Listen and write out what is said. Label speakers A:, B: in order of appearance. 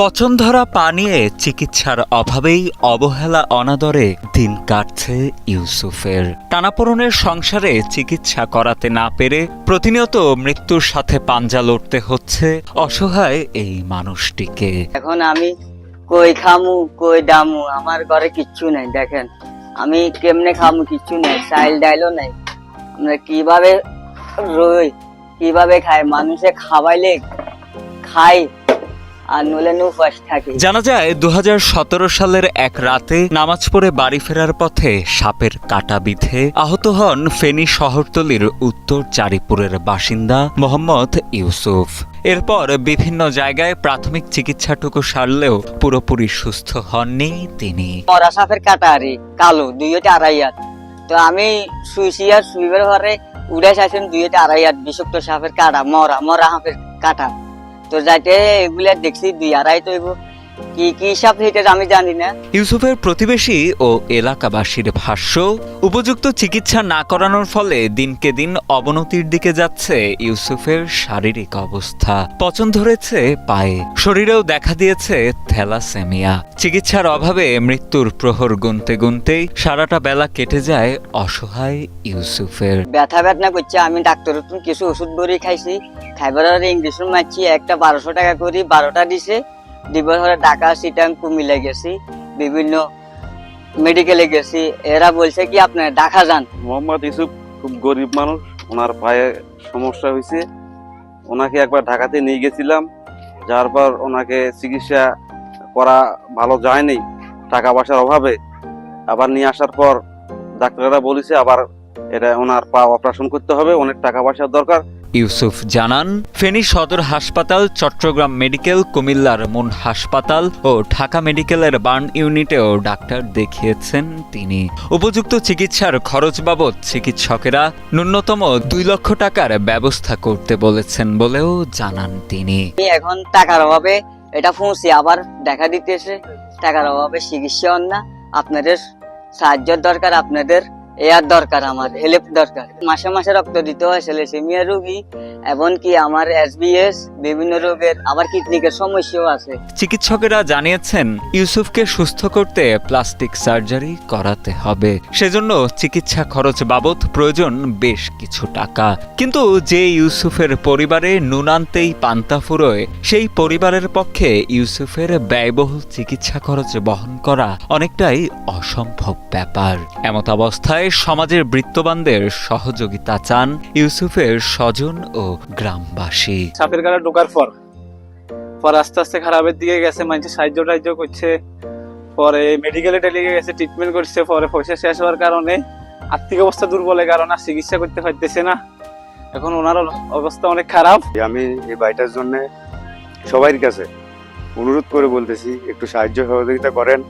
A: পচনধরা পা নিয়ে চিকিৎসার অভাবেই অবহেলা অনাদরে দিন কাটছে ইউসুফের। টানাপোড়নের সংসারে চিকিৎসা করাতে না পেরে প্রতিনিয়ত মৃত্যুর সাথে পাঞ্জা লড়তে হচ্ছে অসহায় এই মানুষটিকে।
B: এখন আমি কই খামু, কই দামু, আমার ঘরে কিচ্ছু নাই, দেখেন। আমি কেমনে খামু কিচ্ছু নাই, চাইল ডাইলও নাই। আমরা কীভাবে রই, কীভাবে খাই? মানুষে খাওয়াইলে খাই আর নলে নুফাস থাকি।
A: জানা যায় দু সালের এক রাতে নামাজ পড়ে বাড়ি ফেরার পথে সাপের কাটা বিধে আহত হন ফেনী শহরতলির উত্তর চারিপুরের বাসিন্দা মোহাম্মদ ইউসুফ। এরপর বিভিন্ন জায়গায় প্রাথমিক চিকিৎসাটুকু সারলেও পুরোপুরি সুস্থ হননি তিনি।
B: মরা সাপের কাটা আরে কালো দুইটা আড়াই হাত। তো আমি শুইছি আর শুইবার ঘরে উড়ে চাইছেন দুইটা আড়াই হাত বিষাক্ত সাপের কাটা মরা মরা সাপের কাটা। তো যাইতে এগুলা দেখছি দুই আড়াই তো কি কি সাপ সেটা আমি জানি না।
A: ইউসুফের প্রতিবেশী ও এলাকাবাসীর ভাষ্য উপযুক্ত চিকিৎসা না করানোর ফলে দিনকে দিন অবনতির দিকে যাচ্ছে ইউসুফের শারীরিক অবস্থা। পচন ধরেছে পায়ে শরীরেও দেখা দিয়েছে থ্যালাসেমিয়া। চিকিৎসার অভাবে মৃত্যুর প্রহর গুনতে গুনতেই সারাটা বেলা কেটে যায় অসহায় ইউসুফের।
B: ব্যথা ব্যথা করছে আমি ডাক্তারের তুমি কিছু ওষুধ বড়ি খাইছি খাইবার ইংলিশ মারছি একটা বারোশো টাকা করি বারোটা দিছে দিবার হলে ঢাকা সিটাং কুমিল্লা গেছি, বিভিন্ন মেডিকেলে গেছি। এরা বলছে কি আপনার ঢাকা যান।
C: মোহাম্মদ ইউসুফ খুব গরিব মানুষ, ওনার পায়ে সমস্যা হয়েছে। ওনাকে একবার ঢাকাতে নিয়ে গেছিলাম যার পর ওনাকে চিকিৎসা করা ভালো যায়নি টাকা পয়সার অভাবে। আবার নিয়ে আসার পর ডাক্তাররা বলেছে, আবার এটা ওনার পা অপারেশন করতে হবে, অনেক টাকা পয়সার দরকার।
A: ইউসুফ জানান, ফেনী সদর হাসপাতাল, চট্টগ্রাম মেডিকেল, কুমিল্লার মুন হাসপাতাল ও ঢাকা মেডিকেলের বার্ন ইউনিটেও ডাক্তার দেখিয়েছেন তিনি। উপযুক্ত চিকিৎসার খরচ বাবদ চিকিৎসকেরা ন্যূনতম দুই লক্ষ টাকার ব্যবস্থা করতে বলেছেন বলেও জানান তিনি।
B: এখন টাকার অভাবে এটা ফুঁসি, আবার দেখা দিতেছে। টাকার অভাবে চিকিৎসা না, আপনাদের সাহায্যের দরকার, আপনাদের এয়ার দরকার আমার হেল্প দরকার। মাসে মাসে রক্ত দিতে হয়, সেলেসেমিয়া রোগী, এমনকি আমার এসবিএস বিভিন্ন রোগের আবার কিডনিকের সমস্যাও আছে।
A: চিকিৎসকেরা জানিয়েছেন, ইউসুফকে সুস্থ করতে প্লাস্টিক সার্জারি করাতে হবে। সেজন্য চিকিৎসা খরচ বাবদ প্রয়োজন বেশ কিছু টাকা। কিন্তু যে ইউসুফের পরিবারে নুনান্তেই পান্তা ফুরোয়, সেই পরিবারের পক্ষে ইউসুফের ব্যয়বহুল চিকিৎসা খরচ বহন করা অনেকটাই অসম্ভব ব্যাপার। এমত অবস্থায় সমাজের বৃত্তবানদের সহযোগিতা চান ইউসুফের স্বজন ও গ্রামবাসী।
D: সাপের গাড়া ঢোকার পর পর আস্তে আস্তে খারাপের দিকে গেছে মানুষের সাহায্য টাহায্য করছে। পরে মেডিকেলে টেলিগে গেছে ট্রিটমেন্ট করছে পরে পয়সা শেষ হওয়ার কারণে আর্থিক অবস্থা দুর্বলের কারণে আর চিকিৎসা করতে পারতেছে না। এখন ওনার অবস্থা অনেক খারাপ।
E: আমি এই বাড়িটার জন্য সবাই কাছে অনুরোধ করে বলতেছি একটু সাহায্য সহযোগিতা করেন।